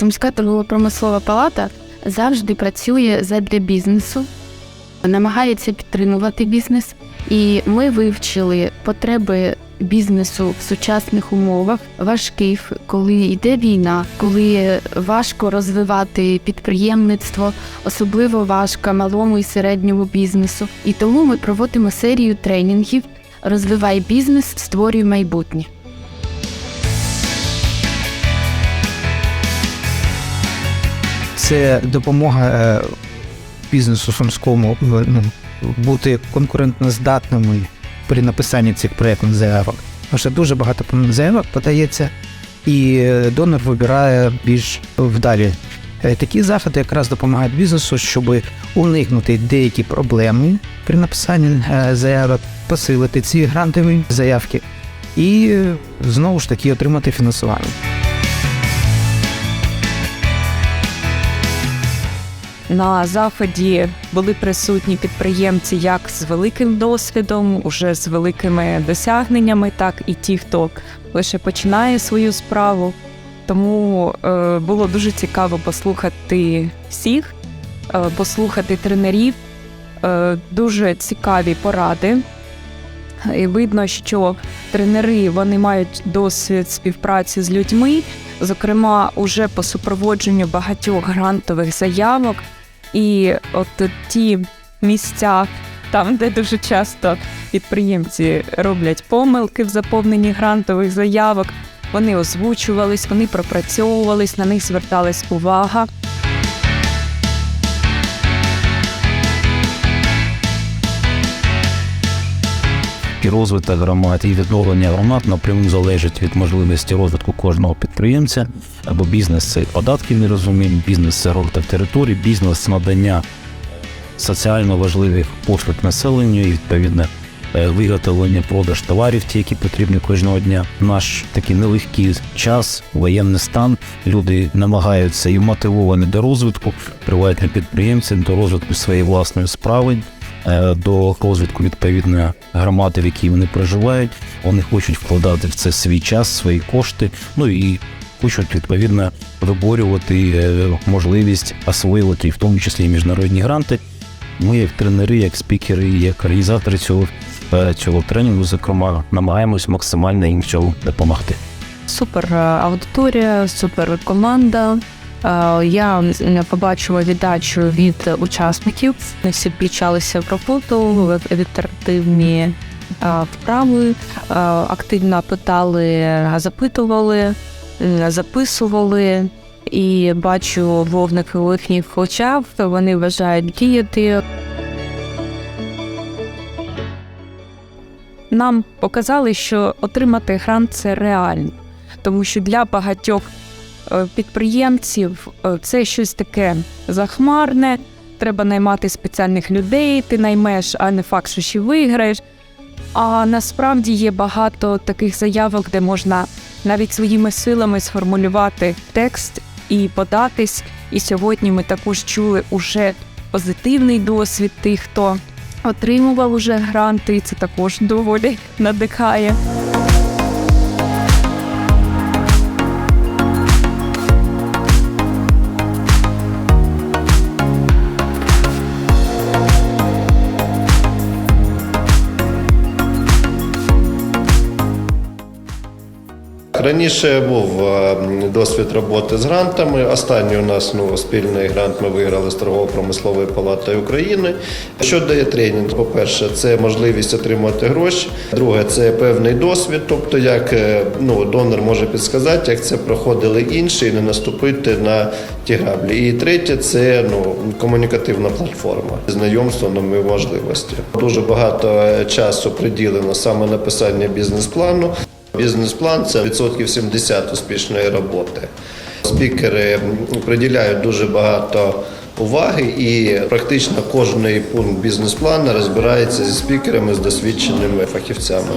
Сумська торгово-промислова палата завжди працює задля бізнесу, намагається підтримувати бізнес, і ми вивчили потреби бізнесу в сучасних умовах, важких, коли йде війна, коли важко розвивати підприємництво, особливо важко малому і середньому бізнесу. І тому ми проводимо серію тренінгів Розвивай бізнес, створюй майбутнє. Це допомога е, бізнесу сумському е, ну, бути конкурентноздатними при написанні цих проєктних заявок. Тому що дуже багато заявок подається, і е, донор вибирає більш вдалі. Такі заходи якраз допомагають бізнесу, щоб уникнути деякі проблеми при написанні заявок, посилити ці грантові заявки і знову ж таки отримати фінансування. На заході були присутні підприємці як з великим досвідом, уже з великими досягненнями, так і ті, хто лише починає свою справу. Тому е, було дуже цікаво послухати всіх, е, послухати тренерів, е, дуже цікаві поради. І видно, що тренери вони мають досвід співпраці з людьми, зокрема, уже по супроводженню багатьох грантових заявок. І от ті місця, там, де дуже часто підприємці роблять помилки в заповненні грантових заявок, вони озвучувались, вони пропрацьовувались, на них зверталась увага. І розвиток громад, і відновлення громад напряму залежить від можливості розвитку кожного підприємця. Або бізнес це податків не розумінь, бізнес це розвиток територій, бізнес це надання соціально важливих послуг населенню і відповідне виготовлення, продаж товарів, ті, які потрібні кожного дня. Наш такий нелегкий час, воєнний стан. Люди намагаються і мотивовані до розвитку, приватні підприємці до розвитку своєї власної справи, до розвитку відповідної громади, в якій вони проживають. Вони хочуть вкладати в це свій час, свої кошти. Ну і хочуть відповідно виборювати е, можливість освоювати, в тому числі і міжнародні гранти. Ми, як тренери, як спікери, як організатори цього, е, цього тренінгу, зокрема, намагаємось максимально їм в цьому допомогти. Супер е, аудиторія, супер команда. Е, Я побачила віддачу від учасників. Вони всі включалися в роботу, в ітеративні е, вправи, е, активно питали, запитували, записували. І бачу вогник у їхніх очах. Вони вважають діяти. Нам показали, що отримати грант це реально, тому що для багатьох е, підприємців е, це щось таке захмарне. Треба наймати спеціальних людей, ти наймеш, а не факт, що ще виграєш. А насправді є багато таких заявок, де можна навіть своїми силами сформулювати текст і податись. І сьогодні ми також чули уже позитивний досвід тих, хто отримував уже гранти, і це також доволі надихає. Раніше був е, досвід роботи з грантами. Останній у нас ну, спільний грант ми виграли з торгово-промислової палати України. Що дає тренінг? По-перше, це можливість отримати гроші. Друге, це певний досвід, тобто як е, ну, донор може підсказати, як це проходили інші, і не наступити на ті граблі. І третє це ну, комунікативна платформа, знайомство новими можливості. Дуже багато е, часу приділено саме написання бізнес-плану. Бізнес-план це відсотків 70 успішної роботи. Спікери приділяють дуже багато уваги, і практично кожний пункт бізнес-плану розбирається зі спікерами, з досвідченими фахівцями.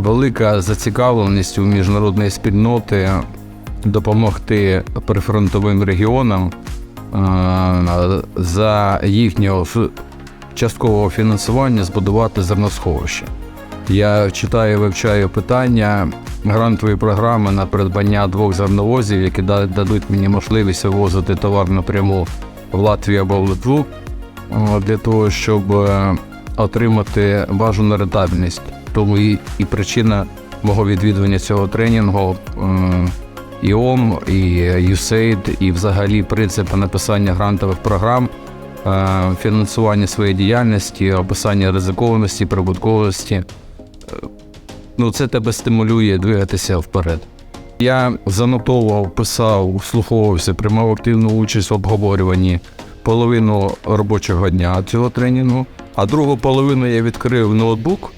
велика зацікавленість у міжнародної спільноти допомогти прифронтовим регіонам за їхнього часткового фінансування збудувати зерносховище. Я читаю, вивчаю питання грантової програми на придбання двох зерновозів, які дадуть мені можливість вивозити товар напряму в Латвію або в Литву для того, щоб е, отримати бажану рентабельність. Тому і, і причина мого відвідування цього тренінгу е, і ОМ, і USAID, і взагалі принципи написання грантових програм, е, фінансування своєї діяльності, описання ризикованості, прибутковості. Е, Ну, це тебе стимулює двигатися вперед. Я занотовував, писав, вслуховувався, приймав активну участь в обговорюванні половину робочого дня цього тренінгу, а другу половину я відкрив ноутбук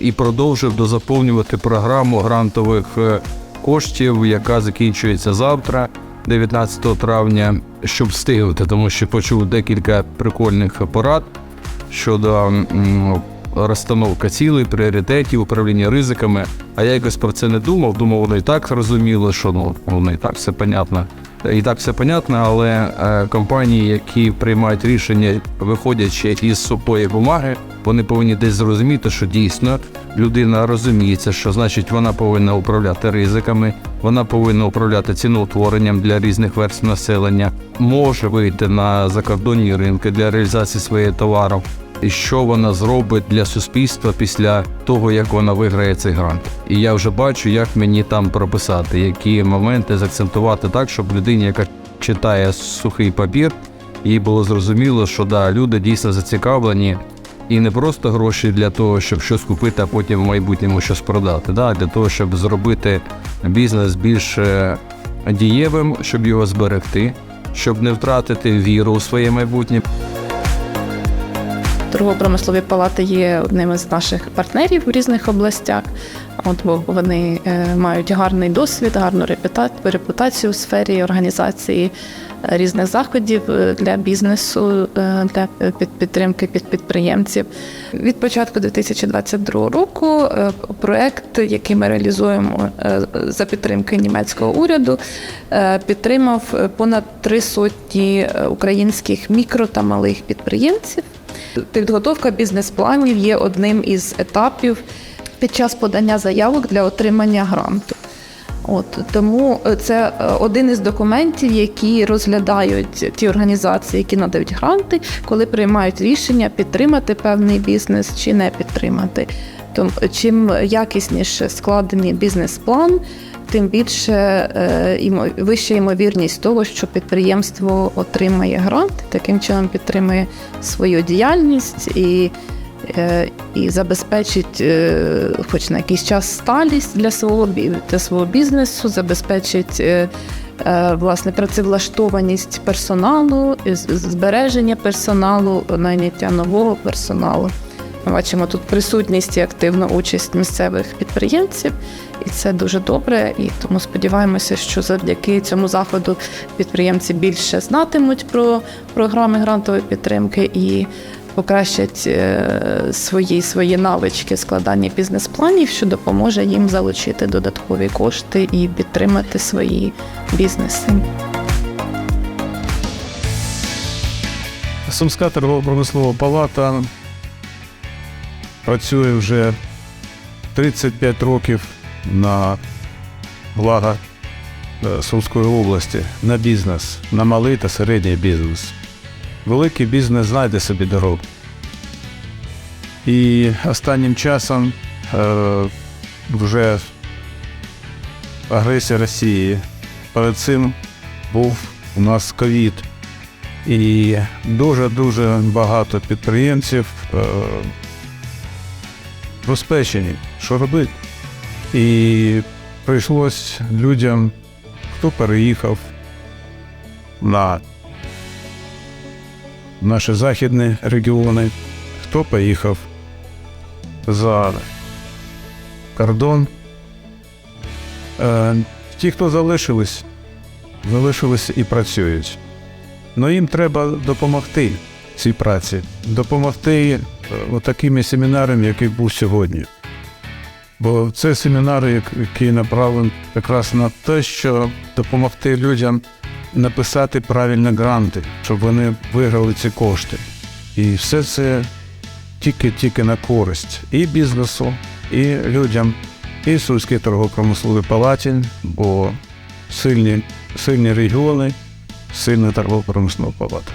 і продовжив дозаповнювати програму грантових е, коштів, яка закінчується завтра, 19 травня, щоб встигнути, тому що почув декілька прикольних порад щодо розстановки цілей, пріоритетів, управління ризиками. А я якось про це не думав. Думав, воно і так зрозуміло, що ну воно і так все понятно. І так все понятно, але е, компанії, які приймають рішення, виходячи із сухої бумаги, вони повинні десь зрозуміти, що дійсно людина розуміється, що значить вона повинна управляти ризиками, вона повинна управляти ціноутворенням для різних верств населення, може вийти на закордонні ринки для реалізації своєї товару. І що вона зробить для суспільства після того, як вона виграє цей грант. І я вже бачу, як мені там прописати, які моменти закцентувати так, щоб людині, яка читає сухий папір, їй було зрозуміло, що да, люди дійсно зацікавлені і не просто гроші для того, щоб щось купити, а потім в майбутньому щось продати. Да, для того, щоб зробити бізнес більш е, дієвим, щоб його зберегти, щоб не втратити віру у своє майбутнє. Торгово-промислові палати є одним із наших партнерів в різних областях. От бо вони е, мають гарний досвід, гарну репутацію у сфері організації е, різних заходів е, для бізнесу, для під- підтримки під підприємців. Від початку 2022 року проект, який ми реалізуємо за підтримки німецького уряду, підтримав понад три сотні українських мікро та малих підприємців. Підготовка бізнес-планів є одним із етапів під час подання заявок для отримання гранту. От тому е, це е, один із документів, які розглядають ті організації, які надають гранти, коли приймають рішення підтримати певний бізнес чи не підтримати. Тому чим якісніше складений бізнес-план, тим більше е, вища ймовірність того, що підприємство отримає грант, таким чином підтримує свою діяльність і, е, і забезпечить, е, хоч на якийсь час сталість для свого для свого бізнесу, забезпечить. Власне, працевлаштованість персоналу, збереження персоналу, найняття нового персоналу. Бачимо тут присутність і активну участь місцевих підприємців, і це дуже добре. І тому сподіваємося, що завдяки цьому заходу підприємці більше знатимуть про програми грантової підтримки і покращать е, свої, свої навички складання бізнес-планів, що допоможе їм залучити додаткові кошти і підтримати свої бізнеси. Сумська торгово-промислова палата працює вже 35 років на благо е, Сумської області, на бізнес, на малий та середній бізнес. Великий бізнес знайде собі дорогу. І останнім часом е, вже агресія Росії. Перед цим був у нас ковід. І дуже-дуже багато підприємців е, розпечені, що робити. І прийшлось людям, хто переїхав на наші західні регіони, хто поїхав за кордон. Е, ті, хто залишились, залишились і працюють. Ну їм треба допомогти цій праці, допомогти такими семінарами, який був сьогодні. Бо це семінари, як- які направлені якраз на те, що допомогти людям написати правильні гранти, щоб вони виграли ці кошти. І все це тільки-тільки на користь і бізнесу, і людям, і Сульській торгово-промисловій палаті, бо сильні, сильні регіони, сильна торгово-промислова палата.